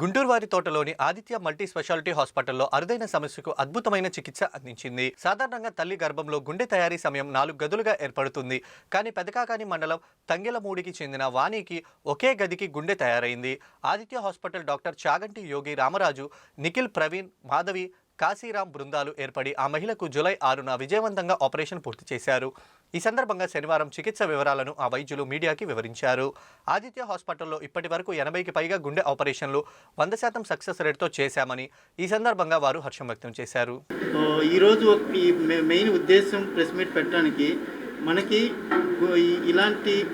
గుంటూరువారి తోటలోని Aditya multi speciality హాస్పిటల్లో అరుదైన సమస్యకు అద్భుతమైన చికిత్స అందించింది. సాధారణంగా తల్లి గర్భంలో గుండె తయారీ సమయం నాలుగు గదులుగా ఏర్పడుతుంది. కానీ పెదకాకాని మండలం తంగెలమూడికి చెందిన వాణికి ఒకే గదికి గుండె తయారైంది. ఆదిత్య హాస్పిటల్ డాక్టర్ చాగంటి యోగి రామరాజు నిఖిల్ ప్రవీణ్ మాధవి కాశీరాం బృందాలు ఏర్పడి ఆ మహిళకు జూలై ఆరున విజయవంతంగా ఆపరేషన్ పూర్తి చేశారు. ఈ సందర్భంగా శనివారం చికిత్స వివరాలను ఆ వైద్యులు మీడియాకి వివరించారు. ఆదిత్య హాస్పిటల్లో ఇప్పటి వరకు ఎనభైకి పైగా గుండె ఆపరేషన్లు వంద శాతం సక్సెస్ రేట్తో చేశామని ఈ సందర్భంగా వారు హర్షం వ్యక్తం చేశారు. ఈరోజు ఒక ఈ మె- మెయిన్ ఉద్దేశం ప్రెస్ మీట్ పెట్టడానికి మనకి ఇలాంటి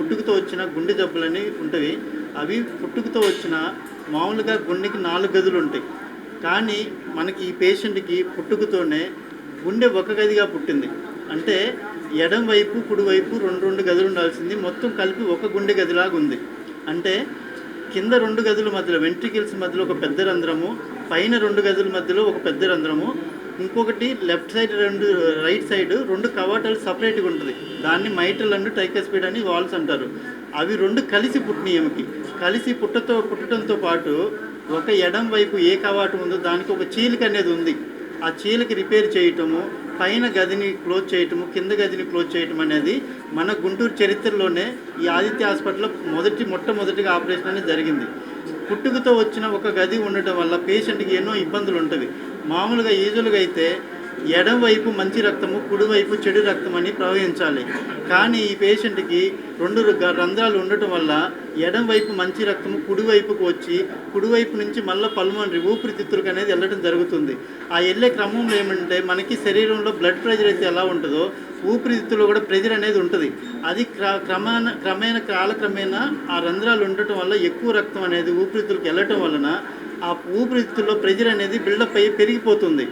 పుట్టుకతో వచ్చిన గుండె జబ్బులని ఉంటాయి అవి పుట్టుకతో వచ్చిన మామూలుగా గుండెకి నాలుగు గదులు ఉంటాయి. కానీ మనకి ఈ పేషెంట్కి పుట్టుకతోనే గుండె ఒక గదిగా పుట్టింది. అంటే ఎడం వైపు కుడివైపు రెండు రెండు గదులు ఉండాల్సింది. మొత్తం కలిపి ఒక గుండె గదిలాగా ఉంది. అంటే కింద రెండు గదుల మధ్యలో వెంట్రికల్స్ మధ్యలో ఒక పెద్ద రంధ్రము పైన రెండు గదుల మధ్యలో ఒక పెద్ద రంధ్రము ఇంకొకటి లెఫ్ట్ సైడ్ రెండు రైట్ సైడ్ రెండు కవాటాలు సపరేట్గా ఉంటుంది. దాన్ని మైటల్ అండ్ టైకస్పీడ్ అని వాల్స్ అంటారు. అవి రెండు కలిసి పుట్టినాయి కలిసి పుట్టతో పుట్టడంతో పాటు ఒక ఎడం వైపు ఏ కవాటం ఉందో దానికి ఒక చీలిక అనేది ఉంది. ఆ చీలిక రిపేర్ చేయటము పైన గదిని క్లోజ్ చేయటము కింద గదిని క్లోజ్ చేయటం అనేది మన గుంటూరు చరిత్రలోనే ఈ ఆదిత్య హాస్పిటల్లో మొదటి మొట్టమొదటిగా ఆపరేషన్ అనేది జరిగింది. పుట్టుకతో వచ్చిన ఒక గది ఉండటం వల్ల పేషెంట్కి ఎన్నో ఇబ్బందులు ఉంటుంది మామూలుగా యూజువల్గా అయితే ఎడంవైపు మంచి రక్తము కుడివైపు చెడు రక్తం అని ప్రవహించాలి. కానీ ఈ పేషెంట్కి రెండు రంధ్రాలు ఉండటం వల్ల ఎడంవైపు మంచి రక్తము కుడివైపుకు వచ్చి కుడివైపు నుంచి మళ్ళీ పల్మనరీ ఊపిరితిత్తులకు అనేది వెళ్ళడం జరుగుతుంది. ఆ వెళ్ళే క్రమంలో ఏమంటే మనకి శరీరంలో బ్లడ్ ప్రెషర్ అయితే ఎలా ఉంటుందో ఊపిరితిత్తులో కూడా ప్రెజర్ అనేది ఉంటుంది. అది క్ర క్రమాన క్రమేణ కాలక్రమేణా ఆ రంధ్రాలు ఉండటం వల్ల ఎక్కువ రక్తం అనేది ఊపిరితిత్తులకు వెళ్ళటం వలన ఆ ఊపిరితిత్తుల్లో ప్రెజర్ అనేది బిల్డప్ అయ్యి పెరిగిపోతుంది.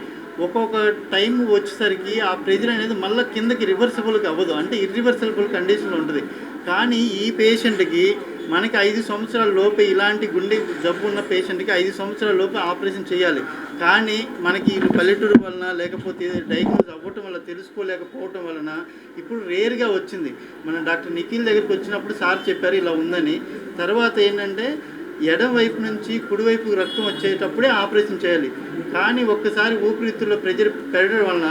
ఒక్కొక్క టైం వచ్చేసరికి ఆ ప్రెజర్ అనేది మళ్ళీ కిందకి రివర్సిబుల్కి అవ్వదు. అంటే ఇర్రివర్సిబుల్ కండిషన్లో ఉంటుంది. కానీ ఈ పేషెంట్కి మనకి ఐదు సంవత్సరాల లోపే ఇలాంటి గుండె జబ్బు ఉన్న పేషెంట్కి ఐదు సంవత్సరాల లోపే ఆపరేషన్ చేయాలి. కానీ మనకి పల్లెటూరు వలన లేకపోతే డయాగ్నోస్ అవ్వటం వల్ల తెలుసుకోలేకపోవటం వలన ఇప్పుడు రేర్గా వచ్చింది. మన డాక్టర్ నిఖిల్ దగ్గరికి వచ్చినప్పుడు సార్ చెప్పారు ఇలా ఉందని. తర్వాత ఏంటంటే ఎడవైపు నుంచి కుడివైపు రక్తం వచ్చేటప్పుడే ఆపరేషన్ చేయాలి. కానీ ఒక్కసారి ఊపిరితిత్తుల్లో ప్రెజర్ పెరగడం వలన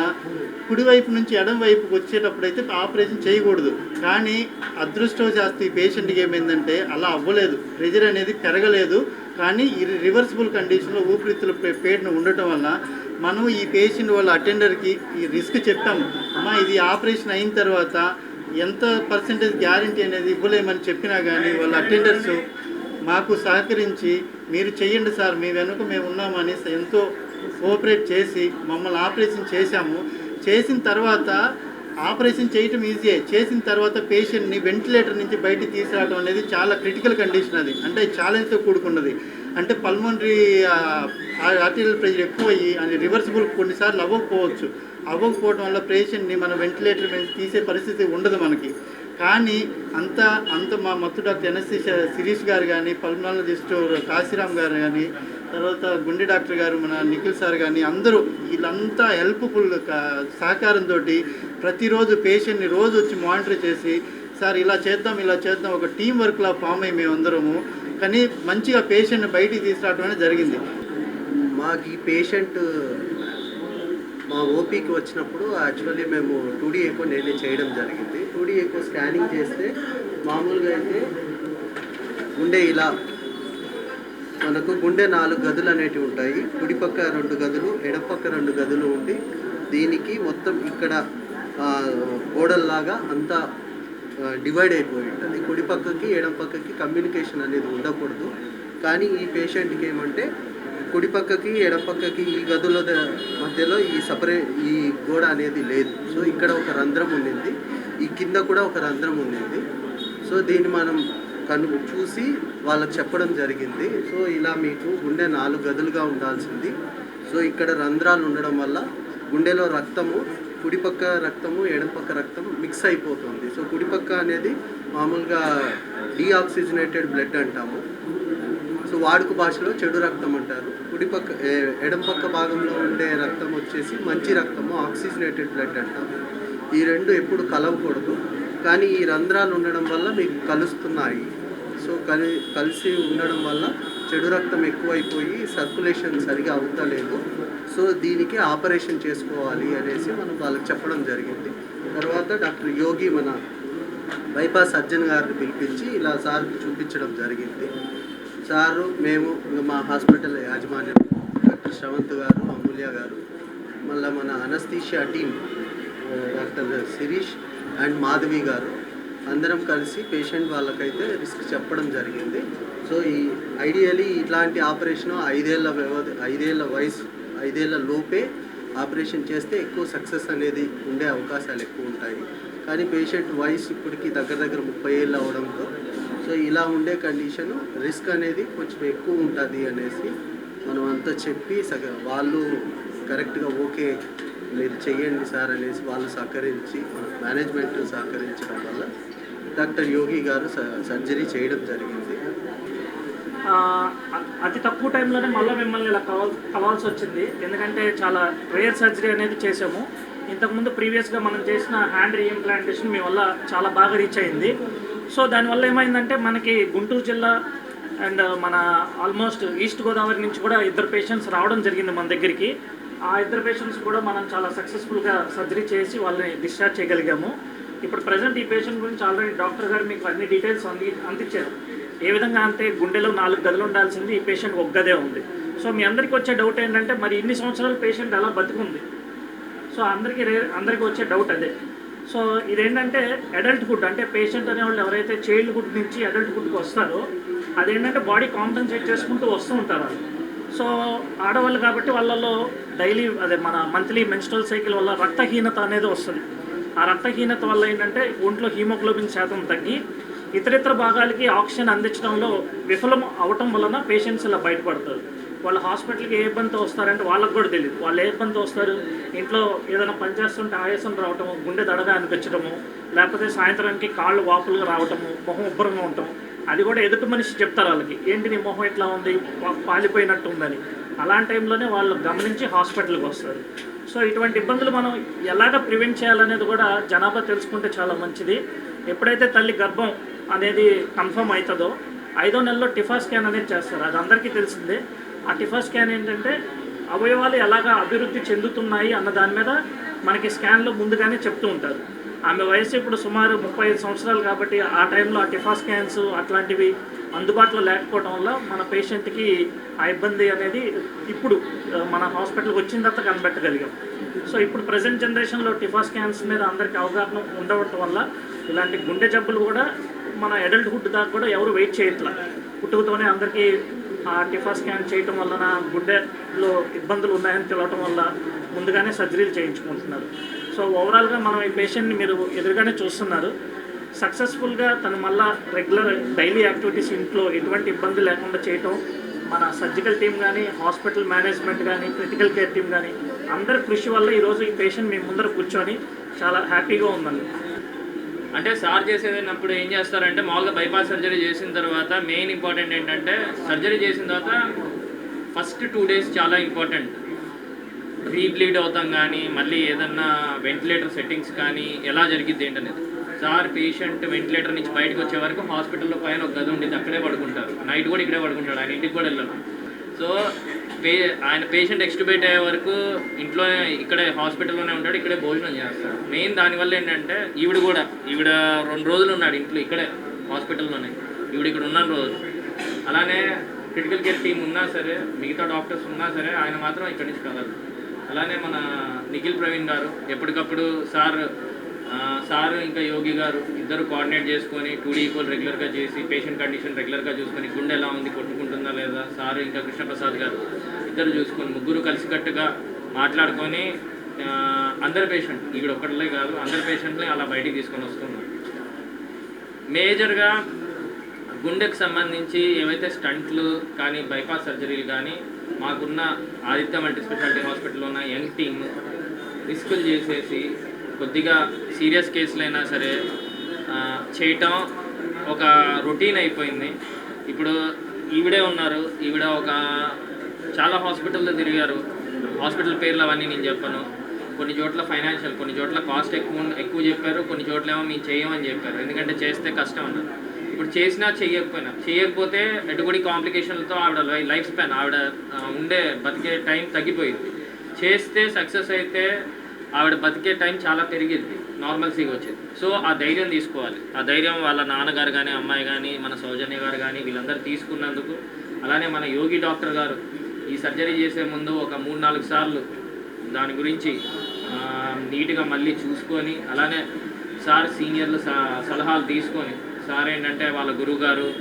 కుడివైపు నుంచి ఎడం వైపుకి వచ్చేటప్పుడైతే ఆపరేషన్ చేయకూడదు. కానీ అదృష్టవశాస్తు ఈ పేషెంట్కి ఏమైందంటే అలా అవ్వలేదు. ప్రెజర్ అనేది పెరగలేదు. కానీ ఈ రివర్సిబుల్ కండిషన్లో ఊపిరితిత్తుల పేటను ఉండటం వల్ల మనం ఈ పేషెంట్ వాళ్ళ అటెండర్కి ఈ రిస్క్ చెప్పాము అమ్మా ఇది ఆపరేషన్ అయిన తర్వాత ఎంత పర్సెంటేజ్ గ్యారంటీ అనేది ఇవ్వలేమని చెప్పినా కానీ వాళ్ళ అటెండర్స్ మాకు సహకరించి మీరు చెయ్యండి సార్ మీ వెనుక మేము ఉన్నామని ఎంతో కోఆపరేట్ చేసి మమ్మల్ని ఆపరేషన్ చేశాము. చేసిన తర్వాత ఆపరేషన్ చేయటం ఈజీయే చేసిన తర్వాత పేషెంట్ని వెంటిలేటర్ నుంచి బయటికి తీసుకురావడం అనేది చాలా క్రిటికల్ కండిషన్ అది. అంటే ఛాలెంజ్తో కూడుకున్నది. అంటే పల్మనరీ ఆర్టిరియల్ ప్రెషర్ ఎక్కువ అయ్యి అది రివర్సిబుల్ కొన్నిసార్లు అవ్వకపోవచ్చు. అవ్వకపోవడం వల్ల పేషెంట్ని మనం వెంటిలేటర్ మీద తీసే పరిస్థితి ఉండదు మనకి. కానీ అంత అంత మా మత్తు డాక్టర్ ఎన్ఎస్సి శిరీష్ గారు కానీ పల్మనాలజిస్ట్ కాశీరామ్ గారు కానీ తర్వాత గుండె డాక్టర్ గారు మన నిఖిల్ సార్ కానీ అందరూ వీళ్ళంతా హెల్ప్ఫుల్ సహకారంతో ప్రతిరోజు పేషెంట్ని రోజు వచ్చి మానిటర్ చేసి సార్ ఇలా చేద్దాం ఇలా చేద్దాం ఒక టీం వర్క్లా ఫామ్ అయ్యి మేమందరము కానీ మంచిగా పేషెంట్ని బయటికి తీసుకురావడం అనేది జరిగింది. మాకు ఈ పేషెంట్ మా ఓపీకి వచ్చినప్పుడు యాక్చువల్లీ మేము టూడీ ఎక్కువ నేనే చేయడం జరిగింది. టూడీ ఎక్కువ స్కానింగ్ చేస్తే మామూలుగా అయితే గుండె ఇలా మనకు గుండె నాలుగు గదులు అనేటివి ఉంటాయి. కుడిపక్క రెండు గదులు ఎడపక్క రెండు గదులు ఉండి దీనికి మొత్తం ఇక్కడ గోడల్లాగా అంతా డివైడ్ అయిపోయి ఉంటుంది. కుడి పక్కకి ఎడం పక్కకి కమ్యూనికేషన్ అనేది ఉండకూడదు. కానీ ఈ పేషెంట్కి ఏమంటే కుడి పక్కకి ఎడపక్కకి ఈ గదుల ద- మధ్యలో ఈ సపరేట్ ఈ గోడ అనేది లేదు. సో ఇక్కడ ఒక రంధ్రం ఉండింది. ఈ కింద కూడా ఒక రంధ్రం ఉండింది. సో దీన్ని మనం కను చూసి వాళ్ళకి చెప్పడం జరిగింది. సో ఇలా మీకు గుండె నాలుగు గదులుగా ఉండాల్సింది. సో ఇక్కడ రంధ్రాలు ఉండడం వల్ల గుండెలో రక్తము కుడిపక్క రక్తము ఎడమపక్క రక్తం మిక్స్ అయిపోతుంది. సో కుడిపక్క అనేది మామూలుగా డీఆక్సిజనేటెడ్ బ్లడ్ అంటాము. సో వాడుక భాషలో చెడు రక్తం అంటారు. కుడిపక్క ఎడం ఎడమపక్క భాగంలో ఉండే రక్తం వచ్చేసి మంచి రక్తము ఆక్సిజనేటెడ్ బ్లడ్ అంటాము ఈ రెండు ఎప్పుడు కలవకూడదు. కానీ ఈ రంధ్రాలు ఉండడం వల్ల మీకు కలుస్తున్నాయి. సో కలి కలిసి ఉండడం వల్ల చెడు రక్తం ఎక్కువైపోయి సర్కులేషన్ సరిగా అవుతలేదు. సో దీనికి ఆపరేషన్ చేసుకోవాలి అనేసి మనం వాళ్ళకి చెప్పడం జరిగింది. తర్వాత డాక్టర్ యోగి మన బైపాస్ సర్జన్ గారిని పిలిపించి ఇలా సార్కి చూపించడం జరిగింది. సారు మేము మా హాస్పిటల్ యాజమాన్యం డాక్టర్ శ్రవంత్ గారు అమూల్య గారు మళ్ళీ మన anaesthesia team doctor Shirish and Madhavi garu అందరం కలిసి పేషెంట్ వాళ్ళకైతే రిస్క్ చెప్పడం జరిగింది. సో ఈ ఐడియలీ ఇట్లాంటి ఆపరేషన్ ఐదేళ్ళ వ్యవధి ఐదేళ్ళ వయసు ఐదేళ్ళ లోపే ఆపరేషన్ చేస్తే ఎక్కువ సక్సెస్ అనేది ఉండే అవకాశాలు ఎక్కువ ఉంటాయి. కానీ పేషెంట్ వయసు ఇప్పటికి దగ్గర దగ్గర ముప్పై ఏళ్ళు అవడంతో సో ఇలా ఉండే కండిషన్ రిస్క్ అనేది కొంచెం ఎక్కువ ఉంటుంది అనేసి మనం అంతా చెప్పి సగ వాళ్ళు కరెక్ట్గా ఓకే మీరు చెయ్యండి సార్ అనేసి వాళ్ళు సహకరించి మేనేజ్మెంట్ సహకరించడం వల్ల డాక్టర్ యోగి గారు స- సర్జరీ చేయడం జరిగింది. అతి తక్కువ టైంలోనే మళ్ళీ మిమ్మల్ని ఇలా కలవ కలవాల్సి వచ్చింది. ఎందుకంటే చాలా రేర్ సర్జరీ అనేది చేసాము ఇంతకుముందు ప్రీవియస్గా మనం చేసిన హ్యాండ్ రీఇంప్లాంటేషన్ మీ వల్ల చాలా బాగా రీచ్ అయింది. సో దానివల్ల ఏమైందంటే మనకి గుంటూరు జిల్లా అండ్ మన ఆల్మోస్ట్ ఈస్ట్ గోదావరి నుంచి కూడా ఇద్దరు పేషెంట్స్ రావడం జరిగింది మన దగ్గరికి. ఆ ఇద్దరు పేషెంట్స్ కూడా మనం చాలా సక్సెస్ఫుల్గా సర్జరీ చేసి వాళ్ళని డిశ్చార్జ్ చేయగలిగాము. ఇప్పుడు ప్రజెంట్ ఈ పేషెంట్ గురించి ఆల్రెడీ డాక్టర్ గారు మీకు అన్ని డీటెయిల్స్ అంది అందించారు. ఏ విధంగా అంటే గుండెలో నాలుగు గదులు ఉండాల్సింది ఈ పేషెంట్ ఒక గదే ఉంది. సో మీ అందరికీ వచ్చే డౌట్ ఏంటంటే మరి ఇన్ని సంవత్సరాలు పేషెంట్ అలా బతుకుంది. సో అందరికీ రే అందరికీ వచ్చే డౌట్ అదే. సో ఇదేంటంటే అడల్ట్హుడ్ అంటే పేషెంట్ అనేవాళ్ళు ఎవరైతే చైల్డ్హుడ్ నుంచి అడల్ట్హుడ్కి వస్తారో అదేంటంటే బాడీ కాంపెన్సేట్ చేసుకుంటూ వస్తూ ఉంటారు వాళ్ళు. సో ఆడవాళ్ళు కాబట్టి వాళ్ళలో డైలీ అదే మన మంత్లీ మెన్స్ట్రల్ సైకిల్ వల్ల రక్తహీనత అనేది వస్తుంది. ఆ రక్తహీనత వల్ల ఏంటంటే ఒంట్లో హీమోగ్లోబిన్ శాతం తగ్గి ఇతరితర భాగాలకి ఆక్సిజన్ అందించడంలో విఫలం అవటం వలన పేషెంట్స్ ఇలా బయటపడతారు. వాళ్ళు హాస్పిటల్కి ఏ ఇబ్బందితో వస్తారంటే వాళ్ళకి కూడా తెలియదు వాళ్ళు ఏ ఇబ్బందితో వస్తారు ఇంట్లో ఏదైనా పని చేస్తుంటే ఆయాసం రావటము గుండె దడగా అనిపించడము లేకపోతే సాయంత్రానికి కాళ్ళు వాపులుగా రావటము మొహం ఉబ్బరంగా ఉండటం అది కూడా ఎదుటి మనిషి చెప్తారు వాళ్ళకి. ఏంటి నీ మొహం ఎట్లా ఉంది? పాలిపోయినట్టు ఉందని అలాంటి టైంలోనే వాళ్ళు గమనించి హాస్పిటల్కి వస్తారు. సో ఇటువంటి ఇబ్బందులు మనం ఎలాగ ప్రివెంట్ చేయాలనేది కూడా జనాభా తెలుసుకుంటే చాలా మంచిది. ఎప్పుడైతే తల్లి గర్భం అనేది కన్ఫర్మ్ అవుతుందో ఐదో నెలలో టిఫా స్కాన్ అనేది చేస్తారు. అది అందరికీ తెలిసిందే. ఆ టిఫా స్కాన్ ఏంటంటే అవయవాలు ఎలాగ అభివృద్ధి చెందుతున్నాయి అన్న దాని మీద మనకి స్కాన్లో ముందుగానే చెప్తూ ఉంటారు. ఆమె వయసు ఇప్పుడు సుమారు ముప్పై ఐదు సంవత్సరాలు కాబట్టి ఆ టైంలో ఆ టిఫా స్కాన్స్ అట్లాంటివి అందుబాటులో లేకపోవడం వల్ల మన పేషెంట్కి ఆ ఇబ్బంది అనేది ఇప్పుడు మన హాస్పిటల్కి వచ్చిన తర్వాత కనిపెట్టగలిగాం సో ఇప్పుడు ప్రజెంట్ జనరేషన్లో టిఫా స్కాన్స్ మీద అందరికీ అవగాహన ఉండవటం వల్ల ఇలాంటి గుండె జబ్బులు కూడా మన అడల్ట్హుడ్ దాకా కూడా ఎవరు వెయిట్ చేయట్లా. పుట్టుకతోనే అందరికీ టిఫా స్కాన్ చేయటం వలన గుడ్డెలో ఇబ్బందులు ఉన్నాయని తెలవటం వల్ల ముందుగానే సర్జరీలు చేయించుకుంటున్నారు. సో ఓవరాల్గా మనం ఈ పేషెంట్ని మీరు ఎదురుగానే చూస్తున్నారు. సక్సెస్ఫుల్గా తను మళ్ళా రెగ్యులర్ డైలీ యాక్టివిటీస్ ఇంట్లో ఎటువంటి ఇబ్బంది లేకుండా చేయటం మన సర్జికల్ టీం కానీ హాస్పిటల్ మేనేజ్మెంట్ కానీ క్రిటికల్ కేర్ టీం కానీ అందరి కృషి వల్ల ఈరోజు ఈ పేషెంట్ మీ ముందర కూర్చొని చాలా హ్యాపీగా ఉందండి. అంటే సార్ చేసేటప్పుడు ఏం చేస్తారంటే మామూలుగా బైపాస్ సర్జరీ చేసిన తర్వాత మెయిన్ ఇంపార్టెంట్ ఏంటంటే సర్జరీ చేసిన తర్వాత ఫస్ట్ టూ డేస్ చాలా ఇంపార్టెంట్ రీబ్లీడ్ అవుతాం కానీ మళ్ళీ ఏదన్నా వెంటిలేటర్ సెట్టింగ్స్ కానీ ఎలా జరిగిద్ది ఏంటనేది. సార్ పేషెంట్ వెంటిలేటర్ నుంచి బయటకు వచ్చే వరకు హాస్పిటల్లో పైన ఒక గది ఉండేది అక్కడే పడుకుంటారు. నైట్ కూడా ఇక్కడే పడుకుంటాడు ఆయన ఇంటికి కూడా వెళ్ళను సో పే ఆయన పేషెంట్ ఎక్స్టిబేట్ అయ్యే వరకు ఇంట్లో ఇక్కడే హాస్పిటల్లోనే ఉంటాడు ఇక్కడే భోజనం చేస్తాడు. మెయిన్ దానివల్ల ఏంటంటే ఈవిడ కూడా ఈవిడ రెండు రోజులు ఉన్నాడు ఇంట్లో ఇక్కడే హాస్పిటల్లోనే. ఈవిడ ఇక్కడ ఉన్న రోజు. అలానే క్రిటికల్ కేర్ టీం ఉన్నా సరే మిగతా డాక్టర్స్ ఉన్నా సరే ఆయన మాత్రం ఇక్కడి నుంచి కదలదు అలానే మన నిఖిల్ ప్రవీణ్ గారు ఎప్పటికప్పుడు సార్ సార్ ఇంకా యోగి గారు ఇద్దరు కోఆర్డినేట్ చేసుకొని టూ డీ ఈక్వల్ రెగ్యులర్గా చేసి పేషెంట్ కండిషన్ రెగ్యులర్గా చూసుకొని గుండె ఎలా ఉంది కొట్టుకుంటుందా లేదా సార్ ఇంకా కృష్ణప్రసాద్ గారు. ఇద్దరు చూసుకొని ముగ్గురు కలిసికట్టుగా మాట్లాడుకొని అందరి పేషెంట్ ఇక్కడ ఒక్కటిలే కాదు అందరి పేషెంట్ని అలా బయటికి తీసుకొని వస్తున్నారు. మేజర్గా గుండెకు సంబంధించి ఏవైతే స్టంట్లు కానీ బైపాస్ సర్జరీలు కానీ మాకున్న ఆదిత్య మల్టీ స్పెషాలిటీ హాస్పిటల్లో ఉన్న యంగ్ టీమ్ రిస్కులు చేసేసి కొద్దిగా సీరియస్ కేసులైనా సరే చేయటం ఒక రొటీన్ అయిపోయింది. ఇప్పుడు ఈవిడే ఉన్నారు ఈవిడ ఒక చాలా హాస్పిటల్లో తిరిగారు. హాస్పిటల్ పేర్లు అవన్నీ నేను చెప్పను. కొన్ని చోట్ల ఫైనాన్షియల్ కొన్ని చోట్ల కాస్ట్ ఎక్కువ ఎక్కువ చెప్పారు కొన్ని చోట్ల ఏమో మేము చేయమని చెప్పారు. ఎందుకంటే చేస్తే కష్టం అన్నారు. ఇప్పుడు చేసినా చేయకపోయినా చేయకపోతే ఎటుగుడి కాంప్లికేషన్లతో ఆవిడ లై- లైఫ్ స్పాన్ ఆవిడ ఉండే బతికే టైం తగ్గిపోయింది. చేస్తే సక్సెస్ అయితే ఆవిడ బతికే టైం చాలా పెరిగింది నార్మల్సీగా వచ్చేది. సో ఆ ధైర్యం తీసుకోవాలి. ఆ ధైర్యం వాళ్ళ నాన్నగారు కానీ అమ్మాయి కానీ మన సౌజన్య గారు కానీ వీళ్ళందరూ తీసుకున్నందుకు అలానే మన యోగి డాక్టర్ గారు ఈ సర్జరీ చేసే ముందు ఒక మూడు నాలుగు సార్లు దాని గురించి నీట్గా మళ్ళీ చూసుకొని అలానే సార్ సీనియర్లు స- సలహాలు తీసుకొని సార్ ఏంటంటే వాళ్ళ గురువు గారు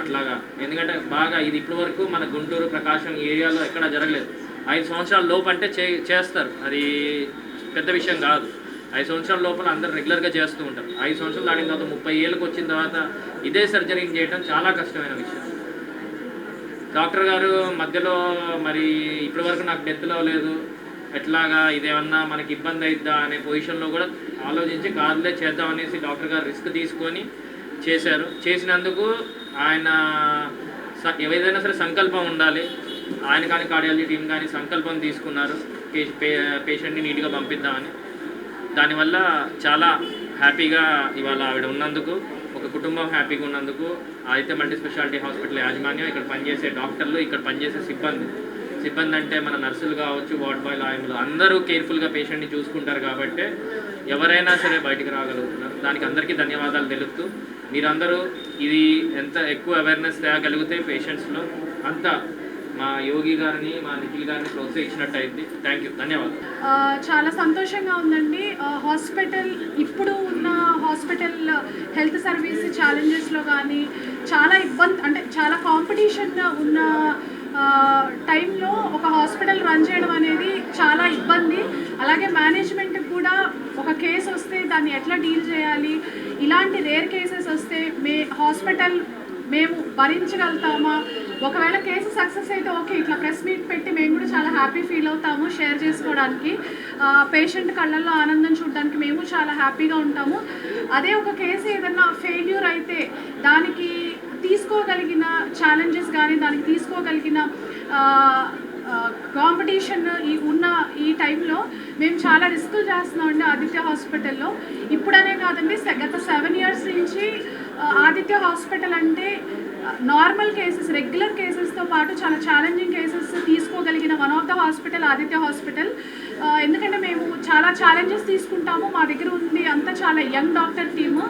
అట్లాగా. ఎందుకంటే బాగా ఇది ఇప్పటి వరకు మన గుంటూరు ప్రకాశం ఏరియాలో ఎక్కడా జరగలేదు. ఐదు సంవత్సరాల లోపు అంటే చే చేస్తారు. అది పెద్ద విషయం కాదు. ఐదు సంవత్సరాల లోపల అందరు రెగ్యులర్గా చేస్తూ ఉంటారు. ఐదు సంవత్సరాలు దాటిన తర్వాత ముప్పై ఏళ్ళకి వచ్చిన తర్వాత ఇదే సర్జరీని చేయడం చాలా కష్టమైన విషయం. డాక్టర్ గారు మధ్యలో మరి ఇప్పటి వరకు నాకు డెత్లో లేదు. ఎట్లాగా ఇదేమన్నా మనకి ఇబ్బంది అవుద్దా అనే పొజిషన్లో కూడా ఆలోచించి కాదులే చేద్దాం అనేసి డాక్టర్ గారు రిస్క్ తీసుకొని చేశారు. చేసినందుకు ఆయన స- ఏదైనా సరే సంకల్పం ఉండాలి. ఆయన కానీ కార్డియాలజీ టీం కానీ సంకల్పం తీసుకున్నారు. పే- పే- పేషెంట్ని నీట్గా పంపిద్దామని. దానివల్ల చాలా హ్యాపీగా ఇవాళ ఆవిడ ఉన్నందుకు కుటుంబం హ్యాపీగా ఉన్నందుకు ఆదిత్య మల్టీ స్పెషాలిటీ హాస్పిటల్ యాజమాన్యం ఇక్కడ పనిచేసే డాక్టర్లు ఇక్కడ పనిచేసే సిబ్బంది. సిబ్బంది అంటే మన నర్సులు కావచ్చు వార్డ్ బాయ్ ఆయనలు అందరూ కేర్ఫుల్గా పేషెంట్ని చూసుకుంటారు కాబట్టి ఎవరైనా సరే బయటికి రాగలుగుతున్నారు. దానికి అందరికీ ధన్యవాదాలు తెలుపుతూ మీరందరూ ఇది ఎంత ఎక్కువ అవేర్నెస్ తేగలిగితే పేషెంట్స్లో అంత మా యోగి గారిని మా నిఖిల్ గారిని ప్రోత్సహించినట్టు అయింది. థ్యాంక్ యూ ధన్యవాదాలు. చాలా సంతోషంగా ఉందండి. హాస్పిటల్ ఇప్పుడు ఉన్న హాస్పిటల్ హెల్త్ సర్వీస్ ఛాలెంజెస్లో కానీ చాలా ఇబ్బంది అంటే చాలా కాంపిటీషన్ ఉన్న టైంలో ఒక హాస్పిటల్ రన్ చేయడం అనేది చాలా ఇబ్బంది. అలాగే మేనేజ్మెంట్కి కూడా ఒక కేసు వస్తే దాన్ని ఎట్లా డీల్ చేయాలి? ఇలాంటి రేర్ కేసెస్ వస్తే మే హాస్పిటల్ మేము భరించగలుగుతామా? ఒకవేళ కేసు సక్సెస్ అయితే ఓకే ఇట్లా ప్రెస్ మీట్ పెట్టి మేము కూడా చాలా హ్యాపీ ఫీల్ అవుతాము షేర్ చేసుకోవడానికి. పేషెంట్ కళ్ళల్లో ఆనందం చూడడానికి మేము చాలా హ్యాపీగా ఉంటాము. అదే ఒక కేసు ఏదన్నా ఫెయిల్యూర్ అయితే దానికి తీసుకోగలిగిన ఛాలెంజెస్ కానీ దానికి తీసుకోగలిగిన కాంపిటీషన్ ఈ ఉన్న ఈ టైంలో మేము చాలా రిస్కులు చేస్తున్నామండి ఆదిత్య హాస్పిటల్లో. ఇప్పుడనే కాదండి గత సెవెన్ ఇయర్స్ నుంచి ఆదిత్య హాస్పిటల్ అంటే నార్మల్ కేసెస్ రెగ్యులర్ కేసెస్తో పాటు చాలా challenging cases తీసుకోగలిగిన one of the hospital Aditya hospital ఎందుకంటే మేము చాలా ఛాలెంజెస్ తీసుకుంటాము. మా దగ్గర ఉంది అంతా చాలా యంగ్ డాక్టర్ టీము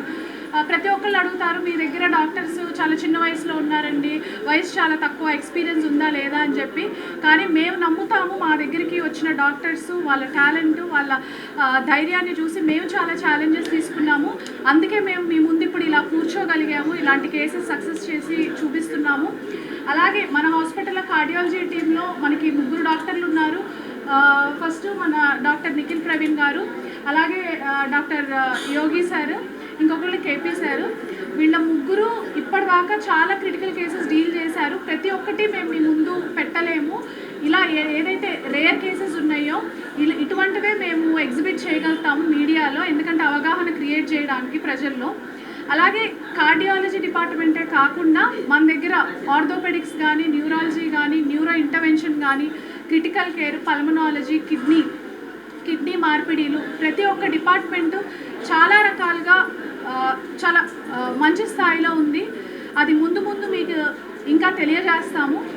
ప్రతి ఒక్కళ్ళు అడుగుతారు మీ దగ్గర డాక్టర్స్ చాలా చిన్న వయసులో ఉన్నారండి. వయసు చాలా తక్కువ ఎక్స్పీరియన్స్ ఉందా లేదా? అని చెప్పి. కానీ మేము నమ్ముతాము మా దగ్గరికి వచ్చిన డాక్టర్స్ వాళ్ళ టాలెంట్ వాళ్ళ ధైర్యాన్ని చూసి మేము చాలా ఛాలెంజెస్ తీసుకున్నాము. అందుకే మేము మీ ముందు ఇప్పుడు ఇలా కూర్చోగలిగాము ఇలాంటి కేసెస్ సక్సెస్ చేసి చూపిస్తున్నాము. అలాగే మన హాస్పిటల్లో కార్డియాలజీ టీంలో మనకి ముగ్గురు డాక్టర్లు ఉన్నారు. ఫస్ట్ మన డాక్టర్ నిఖిల్ ప్రవీణ్ గారు అలాగే డాక్టర్ యోగి సార్ ఇంకొకళ్ళు కేపీ సార్. వీళ్ళ ముగ్గురు ఇప్పటిదాకా చాలా క్రిటికల్ కేసెస్ డీల్ చేశారు. ప్రతి ఒక్కటి మేము మీ ముందు పెట్టలేము. ఇలా ఏ- ఏదైతే రేర్ కేసెస్ ఉన్నాయో ఇలా ఎగ్జిబిట్ చేయగలుగుతాము మీడియాలో ఎందుకంటే అవగాహన క్రియేట్ చేయడానికి ప్రజల్లో. అలాగే కార్డియాలజీ డిపార్ట్మెంటే కాకుండా మన దగ్గర ఆర్థోపెడిక్స్ కానీ న్యూరాలజీ కానీ న్యూరో ఇంటర్వెన్షన్ కానీ critical care pulmonology kidney kidney మార్పిడిలు ప్రతి ఒక్క డిపార్ట్మెంటు చాలా రకాలుగా చాలా మంచి స్థాయిలో ఉంది. అది ముందు ముందు మీకు ఇంకా తెలియజేస్తాము.